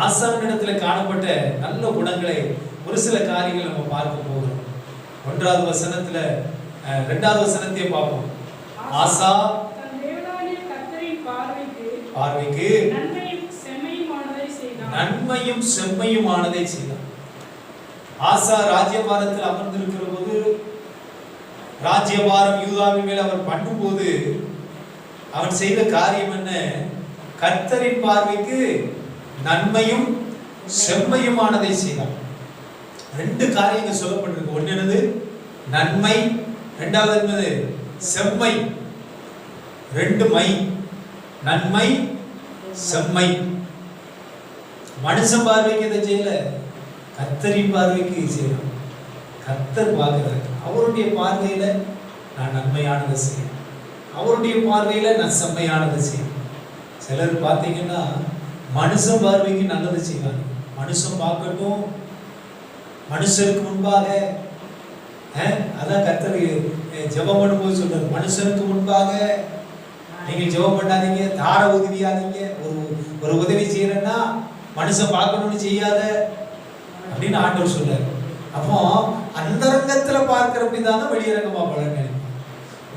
ஆசானிடத்துல காணப்பட்ட நல்ல குணங்களை ஒரு சில காரியங்கள் நம்ம பார்க்க போகிறோம். ஒன்றாவது வசனத்துல அஹ், ரெண்டாவது வசனத்தையே பார்ப்போம். ஆசா பார்வைக்கு பார்வைக்கு நன்மையும். நன்மையும் செம்மையுமானதை செய்தார் ஆசா ராஜ்யபாரத்தில் அமர்ந்திருக்கிற போது ராஜ்யபாரம் யூதாவின் மேல் அவர் பண்ணும்போது அவன் செய்த காரியம் என்ன? கர்த்தரின் பார்வைக்கு நன்மையும் செம்மையுமானதை செய்தான் ரெண்டு காரியங்கள் சொல்லப்பட்டிருக்கு. ஒன்று என்னது? நன்மை. ரெண்டாவது என்பது செம்மை. ரெண்டு மை. நன்மை செம்மை. மனுஷன் பார்வைக்கு இதை செய்யல? கர்த்தரின் பார்வைக்கு செய்யலாம் கர்த்தர் பார்க்கிறார். அவருடைய பார்வையில் நான் நன்மையானதை செய்யணும் அவருடைய பார்வையில் நான் செம்மையானதை செய்யணும் சிலர் பார்த்தீங்கன்னா மனுஷன் பார்வைக்கு நல்லது செய்வாங்க. மனுஷன் பார்க்கட்டும் மனுஷருக்கு முன்பாக அதான் கத்தர் அஹ், ஜெபம் பண்ணும்போது சொல்றாரு. மனுஷனுக்கு முன்பாக நீங்க ஜெபம் பண்ணாதீங்க தார உதவியாதீங்க. ஒரு ஒரு உதவி செய்யறேன்னா மனுஷன் பார்க்கணும்னு செய்யாத அப்படின்னு ஆண்டவர் சொல்றாரு. அப்போ அந்தரங்கத்துல பார்க்கிற பிதான வெளியரங்கமா பலன்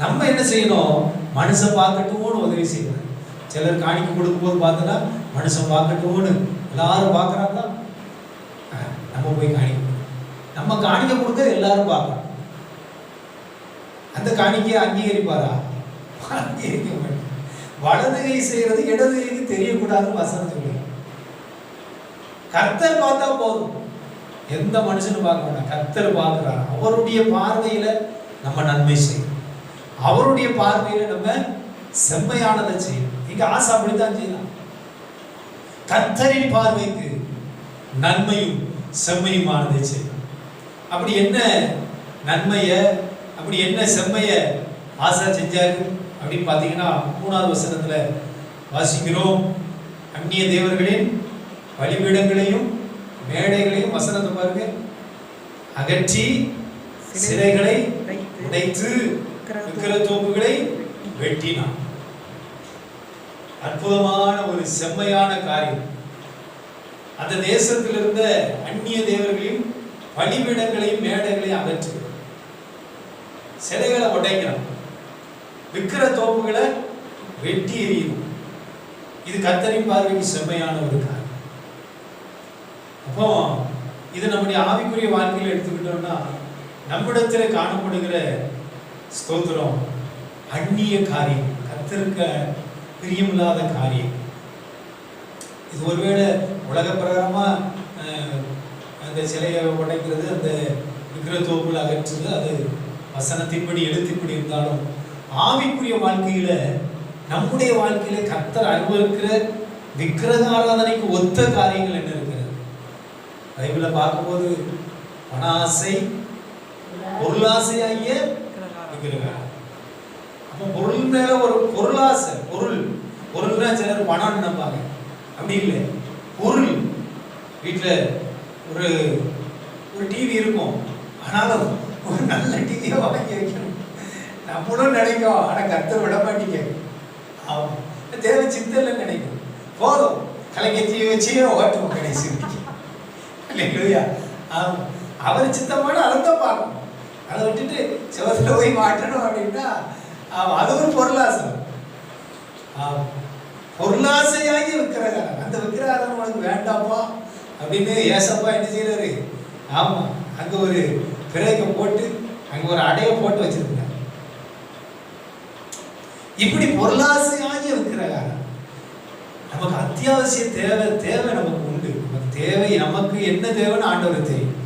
நம்ம என்ன செய்யணும்? மனுஷன் பார்க்கட்டும்னு உதவி செய்யணும். சிலர் காணிக்க கொடுக்கும்போது பார்த்தோன்னா மனுஷன் பார்க்கட்டும்னு எல்லாரும் பார்க்கறாங்களா? நம்ம போய் காணிக்க நம்ம காணிக்க கொடுக்க எல்லாரும் பார்க்கணும். அந்த காணிக்கையை அங்கீகரிப்பாரா? அங்கீகரிக்க மாட்டேன் வலது கை செய்யறது இடது கைக்கு தெரியக்கூடாதுன்னு வசனம் சொல்லுங்க கர்த்தர் பார்த்தா போதும். எந்த மனுஷனும் பார்க்க மாட்டான். கர்த்தர் பார்க்கிறார். அவருடைய பார்வையில் நம்ம நன்மை செய்யணும் அவருடைய பார்வையில் நம்ம செம்மையானதை செய்யணும் இங்கே ஆசை அப்படித்தான் செய்யலாம் கர்த்தரின் பார்வைக்கு நன்மையும் செம்மையுமானதை செய்யணும் அப்படி என்ன நன்மையை அப்படி என்ன செம்மையை ஆசா செஞ்சாரு அப்படின்னு பார்த்தீங்கன்னா மூணாவது வசனத்தில் வாசிக்கிறோம். அந்நிய தேவர்களின் வழிபீடங்களையும் மேடைகளையும் வசனத்தை பாருங்க. அகற்றி சிலைகளை உடைத்து விக்கிர தோப்புகளை வெட்டினான். அற்புதமான ஒரு செம்மையான காரியம். அந்த தேசத்தில் இருந்த அந்நிய தேவர்களையும் பலிபீடங்களையும் மேடைகளையும் அகற்று சிலைகளை உடைக்கிறான். விக்கிர தோப்புகளை வெட்டி எறியணும் இது கத்தரின் பார்வைக்கு செம்மையான ஒரு காரியம். அப்போ இது நம்முடைய ஆவிக்குரிய வாழ்க்கையில் எடுத்துக்கிட்டோம்னா நம்மிடத்தில் காணப்படுகிற ஸ்தோத்திரம் அந்நிய காரியம் கத்திருக்க பிரியமில்லாத காரியம். இது ஒருவேளை உலக பிரகாரமாக அஹ், அந்த சிலையை உடைக்கிறது அந்த விக்கிரத்தோப்புல அகற்றுறது அது வசனத்தின்படி எழுத்தின்படி இருந்தாலும் ஆவிக்குரிய வாழ்க்கையில நம்முடைய வாழ்க்கையில கத்தர் அனுபவிக்கிற விக்கிரக ஆராதனைக்கு ஒத்த காரியங்கள் என்ன இருக்கு? பைபிள பார்க்கும்போது பண ஆசை பொருளாசையாகிய விக்கிரக அப்போ பொருள் மேல ஒரு பொருளாசை பொருள். பொருள்னா சிலர் பணம் நினைப்பாங்க. அப்படி இல்லை. பொருள். வீட்டில் ஒரு ஒரு டிவி இருக்கும். ஆனாலும் ஒரு நல்ல டிவியை வாங்கி வைக்கணும். நம்மளும் நினைக்கும் ஆனால் கர்த்தர் விட மாட்டீங்க. ஆமாம் தேவை சித்தல்ல நினைக்கும். போதும். கலைஞர் வச்சே ஓட்டுவோம் கடைசி இல்லையா அவர் சித்தமான அதை பார்க்கணும் அதை விட்டுட்டு சிவத்தில் போய் மாட்டணும் அப்படின்னா ஆமாம் அது ஒரு பொருளாசை. ஆமாம் பொருளாசையாகி விற்கிறாங்க அந்த விக்கிரகாரம் உனக்கு வேண்டாப்பா அப்படின்னு ஏசப்பா என்ன செய்யறாரு ஆமாம் அங்கே ஒரு பிறகு போட்டு அங்கே ஒரு அடையை போட்டு வச்சிருக்காங்க இப்படி பொருளாசையாகி இருக்கிறாங்க நமக்கு அத்தியாவசிய தேவை தேவை நமக்கு. தேவை நமக்கு என்ன தேவைன்னு ஆண்டவர் தெரியும்.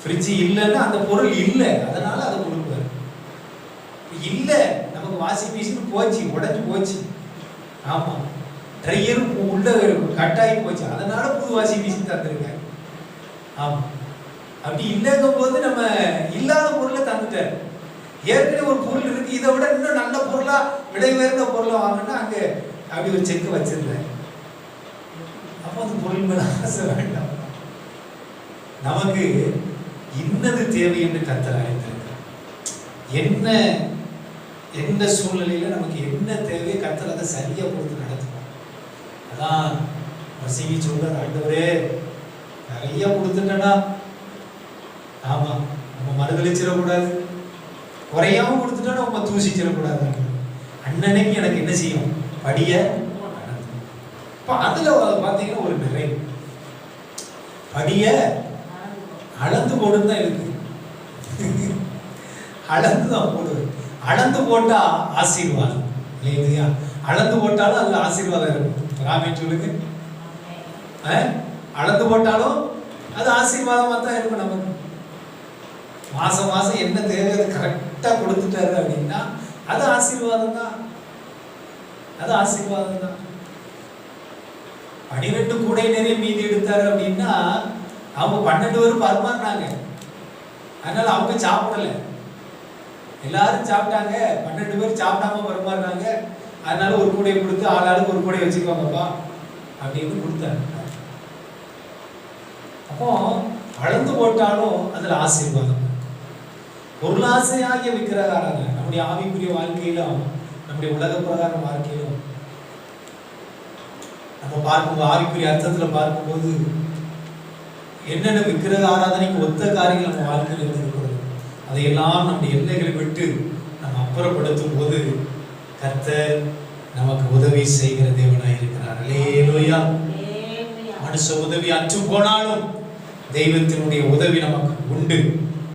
ஃப்ரிட்ஜ் இல்லைன்னா அந்த பொருள் இல்லை. அதனால அதை கொடுப்பார். இல்லை நமக்கு வாஷிங் மிஷின் போச்சு உடஞ்சி போச்சு. ஆமாம் ட்ரையர் உள்ள கட்டாயி போச்சு. அதனால புது வாஷிங் மிஷின் தந்திருக்காரு. ஆமாம் அப்படி இல்லைங்கும் போது நம்ம இல்லாத பொருளை தந்துட்டார். ஏற்கனவே ஒரு பொருள் இருக்கு. இதை விட இன்னும் நல்ல பொருளா விலை உயர்ந்த பொருளை வாங்கினா அங்கே அப்படி ஒரு செக் வச்சிருந்தேன் அப்போ பொருள்களாக வேண்டாம். நமக்கு இன்னது தேவை என்று கத்தர் அழைத்திருக்கிறார். என்ன எந்த சூழ்நிலையில நமக்கு என்ன தேவையோ கத்தர் அதை சரியா கொடுத்து நடத்துவோம் அதான் வசங்கி சொல்ற ஆண்டவரே நிறைய கொடுத்துட்டேனா ஆமா நம்ம மறுதளிச்சிடக்கூடாது குறையாம கொடுத்துட்டா நம்ம தூசிச்சிடக்கூடாது. அண்ணனைக்கு எனக்கு என்ன செய்யும்? படிய இப்போ அதில் பார்த்தீங்கன்னா ஒரு நிறைவு படிய அளந்து போடுன்னு தான் இருக்கு. அளந்து தான் போடுவேன். அளந்து போட்டால் ஆசீர்வாதம். இல்லையா? அளந்து போட்டாலும் அதில் ஆசீர்வாதம் இருக்கும் ராமே சொல்லுங்க. ஆ? அளந்து போட்டாலும் அது ஆசீர்வாதமாக தான் இருக்கும் நமக்கு. மாதம் மாதம் என்ன தேவை அது கரெக்டாக கொடுத்துட்டாரு அப்படின்னா அது ஆசீர்வாதம் தான். அது ஆசீர்வாதம் தான். பனிரெண்டு கூடை நிறைய மீதி எடுத்தார் அப்படின்னா அவங்க பன்னெண்டு பேரும் பரிமாறினாங்க. அதனால அவங்க சாப்பிடல. எல்லாரும் சாப்பிட்டாங்க. பன்னெண்டு பேர் சாப்பிடாம பரிமாறினாங்க. அதனால ஒரு கூடையை கொடுத்து ஆளாளுக்கு ஒரு கூடையை வச்சுக்கோங்கப்பா அப்படின்னு கொடுத்தாரு அப்போ அளந்து போட்டாலும் அதுல ஆசீர்வாதம். பொருளாசையாகிய விக்கிரகாரங்க நம்முடைய ஆவிக்குரிய வாழ்க்கையிலும் நம்முடைய உலக பிரகார வாழ்க்கையிலும் நம்ம பார்க்கும்போது ஆவிக்குரிய அர்த்தத்துல பார்க்கும்போது என்னென்ன விக்கிரக ஆராதனைக்கு ஒத்த காரியங்கள் நம்ம வாழ்க்கையில் இருந்திருக்கிறது அதையெல்லாம் நம்முடைய எல்லைகளை விட்டு நம்ம அப்புறப்படுத்தும் போது கர்த்தர் நமக்கு உதவி செய்கிற தேவனாய் இருக்கிறார். அல்லேலூயா. மனுஷ உதவி அற்று போனாலும் தெய்வத்தினுடைய உதவி நமக்கு உண்டு.